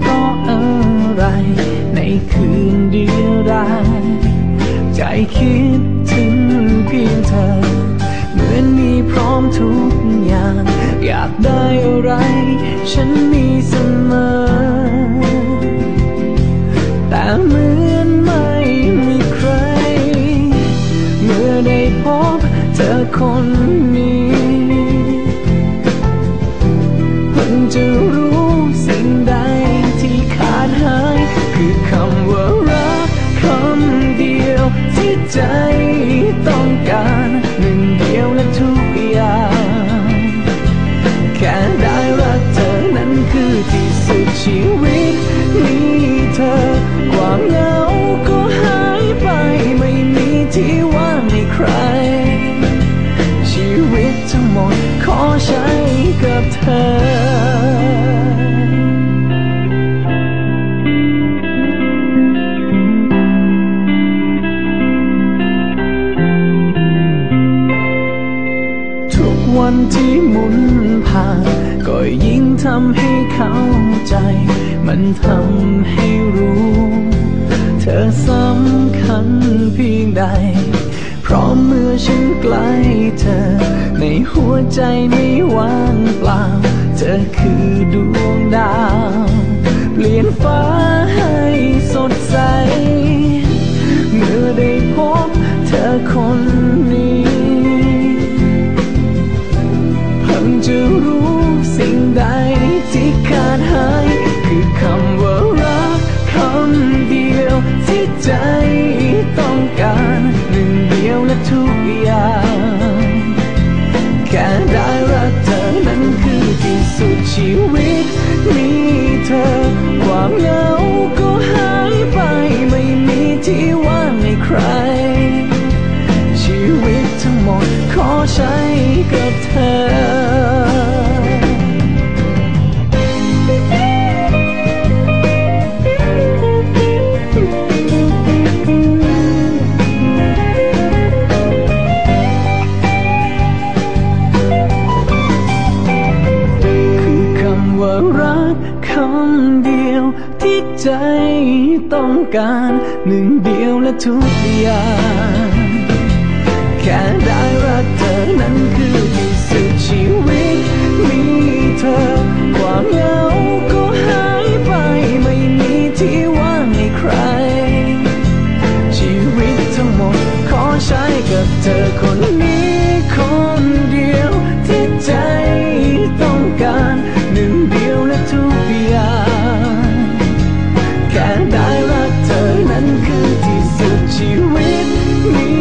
เพราะอะไร ในคืนเดียวได้ใจคิดถึงเพียงเธอ เหมือนมีพร้อมทุกอย่าง อยากได้อะไร ฉันมีเสมอ แต่เหมือนไม่มีใคร เมื่อได้พบเธอคนนี้ ที่ว่างให้ใคร ชีวิตทั้งหมดขอใช้กับเธอทุกวันที่หมุนผ่านก็ยิ่งทำให้เข้าใจ มันทำให้รู้ เธอ ในหัวใจไม่ว่างเปล่า เธอคือดวงดาว เปลี่ยนฟ้าให้สดใส เมื่อได้พบเธอคนนี้ เพิ่งจะรู้สิ่งใดที่ขาดหาย คือคำว่ารักคำเดียวที่ใจต้องการ ชีวิต รักคำเดียวที่ใจต้องการหนึ่งเดียวและทุกอย่างแค่ได้รักเธอนั้นคือที่สุดชีวิตมีเธอ you with me.